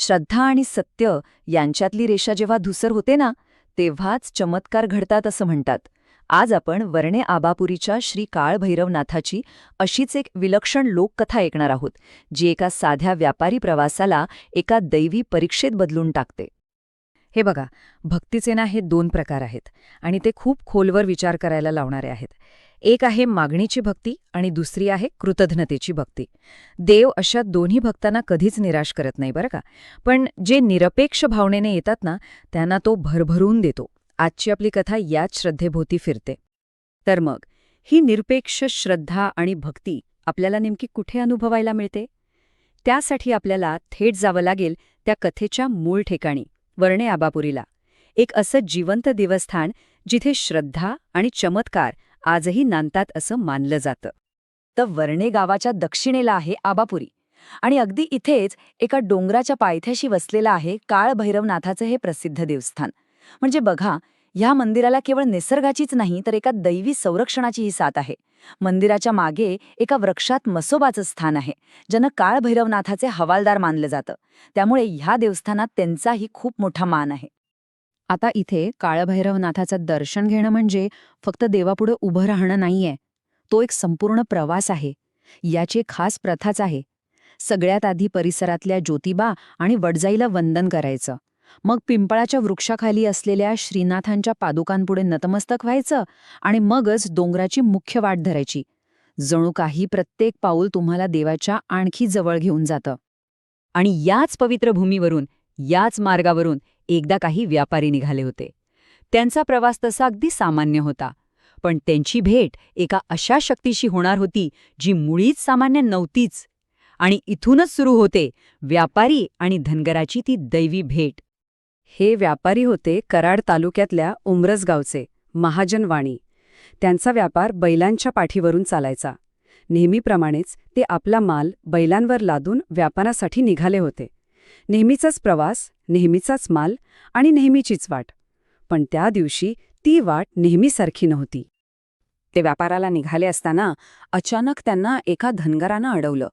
श्रद्धा आणि सत्य यांच्यातली रेषा जेव्हा धुसर होते ना तेव्हाच चमत्कार घडतात असं म्हणतात. आज आपण वर्णे आबापुरीच्या श्री काळभैरवनाथाची अशीच एक विलक्षण लोककथा ऐकणार आहोत जी एका साध्या व्यापारी प्रवासाला एका दैवी परीक्षेत बदलून टाकते. हे बघा भक्तीचे ना हे दोन प्रकार आहेत आणि ते खूप खोलवर विचार करायला लावणारे आहेत. एक आहे मागणीची भक्ती आणि दुसरी आहे कृतज्ञतेची भक्ती. देव अशा दोन्ही भक्तांना कधीच निराश करत नाही बरं का? पण जे निरपेक्ष भावनेने येतात ना त्यांना तो भरभरून देतो. आजची आपली कथा याच श्रद्धेभोवती फिरते. तर मग ही निरपेक्ष श्रद्धा आणि भक्ती आपल्याला नेमकी कुठे अनुभवायला मिळते? त्यासाठी आपल्याला थेट जावं लागेल त्या कथेच्या मूळ ठिकाणी. वर्णे आबापुरीला. एक असं जिवंत देवस्थान जिथे श्रद्धा आणि चमत्कार आजही नांदतात असं मानलं जातं. तर वर्णे गावाच्या दक्षिणेला आहे आबापुरी. आणि अगदी इथेच एका डोंगराच्या पायथ्याशी वसलेलं आहे काळभैरवनाथाचं हे प्रसिद्ध देवस्थान. म्हणजे बघा ह्या मंदिराला केवळ निसर्गाचीच नाही तर एका दैवी संरक्षणाचीही साथ आहे. मंदिराच्या मागे एका वृक्षात मसोबाचं स्थान आहे ज्यानं काळभैरवनाथाचे हवालदार मानलं जातं. त्यामुळे ह्या देवस्थानात त्यांचाही खूप मोठा मान आहे. आता इथे काळभैरवनाथाचं दर्शन घेणं म्हणजे फक्त देवापुढे उभं राहणं नाहीये. तो एक संपूर्ण प्रवास आहे. याची खास प्रथाच आहे. सगळ्यात आधी परिसरातल्या ज्योतिबा आणि वडजाईला वंदन करायचं. मग पिंपळाच्या वृक्षाखाली असलेल्या श्रीनाथांच्या पादुकांपुढे नतमस्तक व्हायचं आणि मगच डोंगराची मुख्य वाट धरायची. जणू काही प्रत्येक पाऊल तुम्हाला देवाच्या आणखी जवळ घेऊन जातं. आणि याच पवित्र भूमीवरून याच मार्गावरून एकदा काही व्यापारी निघाले होते. त्यांचा प्रवास तसा अगदी सामान्य होता. पण त्यांची भेट एका अशा शक्तीशी होणार होती जी मुळीच सामान्य नव्हतीच. आणि इथूनच सुरू होते व्यापारी आणि धनगराची ती दैवी भेट. हे व्यापारी होते कराड तालुक्यातल्या उमरसगावचे महाजन महाजनवाणी त्यांचा व्यापार बैलांच्या पाठीवरून चालायचा. नेहमीप्रमाणेच ते आपला माल बैलांवर लादून व्यापारासाठी निघाले होते. नेहमीचाच प्रवास नेहमीचाच माल आणि नेहमीचीच वाट. पण त्या दिवशी ती वाट नेहमीसारखी नव्हती. ते व्यापाराला निघाले असताना अचानक त्यांना एका धनगरानं अडवलं.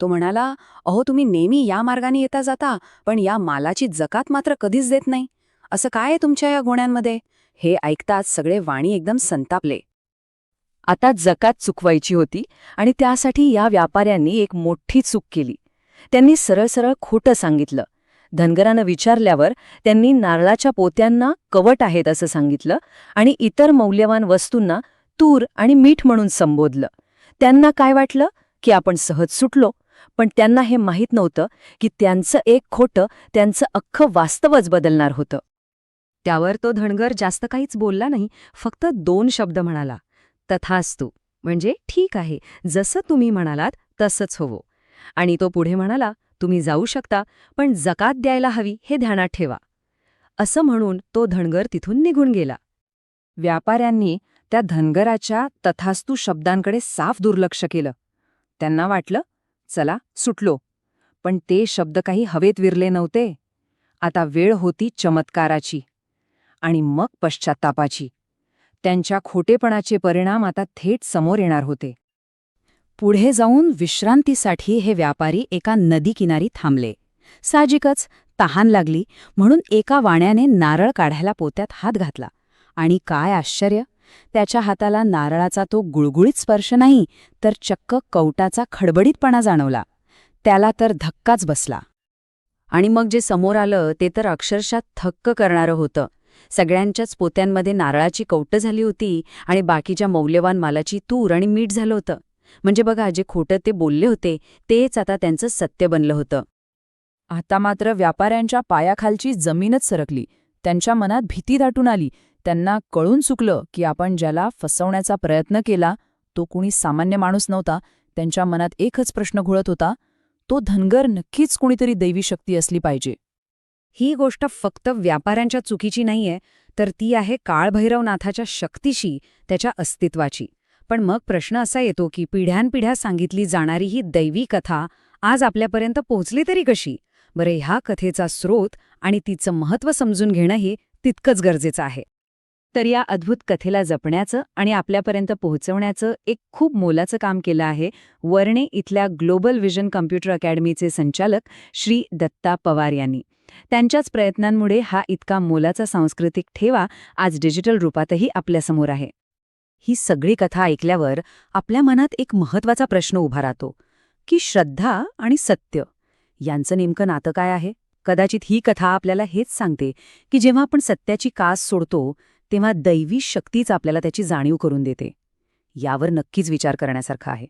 तो म्हणाला अहो तुम्ही नेहमी या मार्गाने येता जाता पण या मालाची जकात मात्र कधीच देत नाही. असं काय आहे तुमच्या या गोण्यांमध्ये हे ऐकताच सगळे वाणी एकदम संतापले. आता जकात चुकवायची होती आणि त्यासाठी या व्यापाऱ्यांनी एक मोठी चूक केली. त्यांनी सरळ सरळ खोटं सांगितलं. धनगरानं विचारल्यावर त्यांनी नारळाच्या पोत्यांना कवट आहेत असं सांगितलं आणि इतर मौल्यवान वस्तूंना तूर आणि मीठ म्हणून संबोधलं. त्यांना काय वाटलं? की आपण सहज सुटलो. पण त्यांना हे माहीत नव्हतं की त्यांचं एक खोटं त्यांचं अख्खं वास्तवच बदलणार होतं. त्यावर तो धनगर जास्त काहीच बोलला नाही फक्त दोन शब्द म्हणाला तथास्तू. म्हणजे ठीक आहे जसं तुम्ही म्हणालात तसंच होवो. आणि तो पुढे म्हणाला तुम्ही जाऊ शकता पण जकात द्यायला हवी हे ध्यानात ठेवा. असं म्हणून तो धनगर तिथून निघून गेला. व्यापाऱ्यांनी त्या धनगराच्या तथास्तू शब्दांकडे साफ दुर्लक्ष केलं. त्यांना वाटलं चला सुटलो. पण ते शब्द काही हवेत विरले नव्हते. आता वेळ होती चमत्काराची. आणि मग पश्चात्तापाची. त्यांच्या खोटेपणाचे परिणाम आता थेट समोर येणार होते. पुढे जाऊन विश्रांतीसाठी हे व्यापारी एका नदीकिनारी थांबले. साहजिकच तहान लागली म्हणून एका वाण्याने नारळ काढायला पोत्यात हात घातला. आणि काय आश्चर्य! त्याच्या हाताला नारळाचा तो गुळगुळीत स्पर्श नाही तर चक्क कवटाचा खडबडीतपणा जाणवला. त्याला तर धक्काच बसला. आणि मग जे समोर आलं ते तर अक्षरशः थक्क करणारं होतं. सगळ्यांच्याच पोत्यांमध्ये नारळाची कवटं झाली होती आणि बाकीच्या मौल्यवान मालाची तूर आणि मीठ झालं होतं. म्हणजे बघा जे खोटं ते बोलले होते तेच आता त्यांचं सत्य बनलं होतं. आता मात्र व्यापाऱ्यांच्या पायाखालची जमीनच सरकली. त्यांच्या मनात भीती दाटून आली. त्यांना कळून चुकलं की आपण ज्याला फसवण्याचा प्रयत्न केला तो कुणी सामान्य माणूस नव्हता त्यांच्या मनात एकच प्रश्न घोळत होता तो धनगर नक्कीच कुणीतरी दैवी शक्ती असली पाहिजे. ही गोष्ट फक्त व्यापाऱ्यांच्या चुकीची नाहीये तर ती आहे काळभैरवनाथाच्या शक्तीशी त्याच्या अस्तित्वाची. पण मग प्रश्न असा येतो की पिढ्यानपिढ्या सांगितली जाणारी ही दैवी कथा आज आपल्यापर्यंत पोहोचली तरी कशी? बरे ह्या कथेचा स्रोत आणि तिचं महत्त्व समजून घेणं हे तितकंच गरजेचं आहे. तर या अद्भुत कथेला जपण्याचं आणि आपल्यापर्यंत पोहोचवण्याचं एक खूप मोलाचं काम केलं आहे. वर्णे इथल्या ग्लोबल व्हिजन कम्प्युटर अकॅडमीचे संचालक श्री दत्ता पवार यांनी. त्यांच्याच प्रयत्नांमुळे हा इतका मोलाचा सांस्कृतिक ठेवा आज डिजिटल रूपातही आपल्यासमोर आहे. ही सगळी कथा ऐकल्यावर आपल्या मनात एक महत्त्वाचा प्रश्न उभा राहतो. की श्रद्धा आणि सत्य यांचं नेमकं नातं काय आहे? कदाचित ही कथा आपल्याला हेच सांगते की जेव्हा आपण सत्याची कास सोडतो तेव्हा दैवी शक्तीच आपल्याला त्याची जाणीव करून देते. यावर नक्कीच विचार करण्यासारखा आहे.